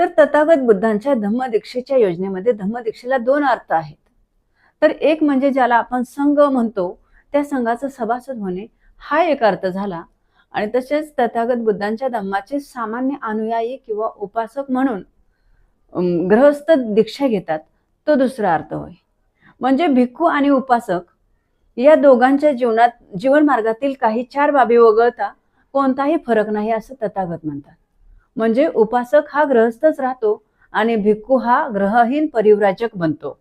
तर तथागत बुद्धांच्या धम्मदीक्षेच्या योजनेमध्ये धम्मदीक्षेला दोन अर्थ आहेत. तर एक म्हणजे ज्याला आपण संघ म्हणतो त्या संघाचं सभासद होणे हा एक अर्थ झाला. आणि तसेच तथागत बुद्धांच्या धम्माचे सामान्य अनुयायी किंवा उपासक म्हणून ग्रहस्थ गृहस्थ दीक्षा घेतात तो दुसरा अर्थ होय. म्हणजे भिक्खू आणि उपासक या दोघांच्या जीवनात जीवन मार्गातील काही चार बाबी वगळता कोणताही फरक नाही असं तथागत म्हणतात. म्हणजे उपासक हा ग्रहस्थच राहतो आणि भिक्खू हा ग्रहहीन परिव्राजक बनतो.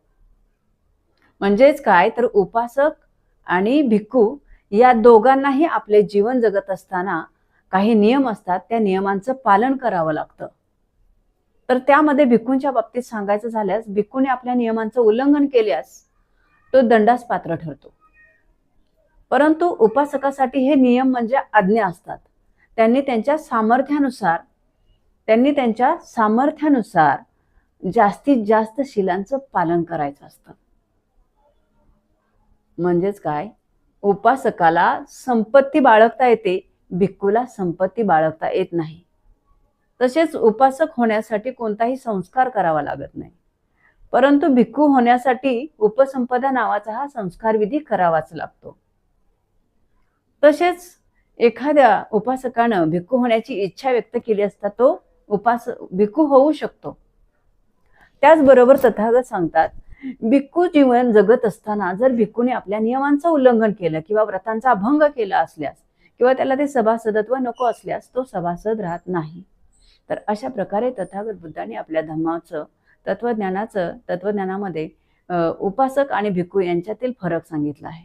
म्हणजेच काय? तर उपासक आणि भिक्खू या दोघांनाही आपले जीवन जगत असताना काही नियम असतात त्या नियमांचं पालन करावं लागतं. तर त्यामध्ये भिक्खूंच्या बाबतीत सांगायचं झाल्यास भिक्खूने आपल्या नियमांचं उल्लंघन केल्यास तो दंडास पात्र ठरतो. परंतु उपासकासाठी हे नियम म्हणजे आज्ञा असतात. त्यांनी त्यांच्या सामर्थ्यानुसार त्यांनी त्यांच्या सामर्थ्यानुसार जास्तीत जास्त शिलांचं पालन करायचं असतं. म्हणजेच काय? उपासकाला संपत्ती बाळगता येते भिक्खूला संपत्ती बाळगता येत नाही. तसेच उपासक होण्यासाठी कोणताही संस्कार करावा लागत नाही. परंतु भिक्खू होण्यासाठी उपसंपदा नावाचा हा संस्कार विधी करावाच लागतो. तसेच एखाद्या उपासकानं भिक्खू होण्याची इच्छा व्यक्त केली असता तो उपास भिक्खू होऊ शकतो. त्याचबरोबर तथागत सांगतात भिक्खू जीवन जगत असताना जर भिक्खूने आपल्या नियमांचं उल्लंघन केलं किंवा व्रतांचा भंग केला असल्यास किंवा त्याला ते सभासदत्व नको असल्यास तो सभासद राहत नाही. तर अशा प्रकारे तथागत बुद्धांनी आपल्या धर्माचं तत्वज्ञानाचं तत्वज्ञानामध्ये उपासक आणि भिक्खू यांच्यातील फरक सांगितला आहे.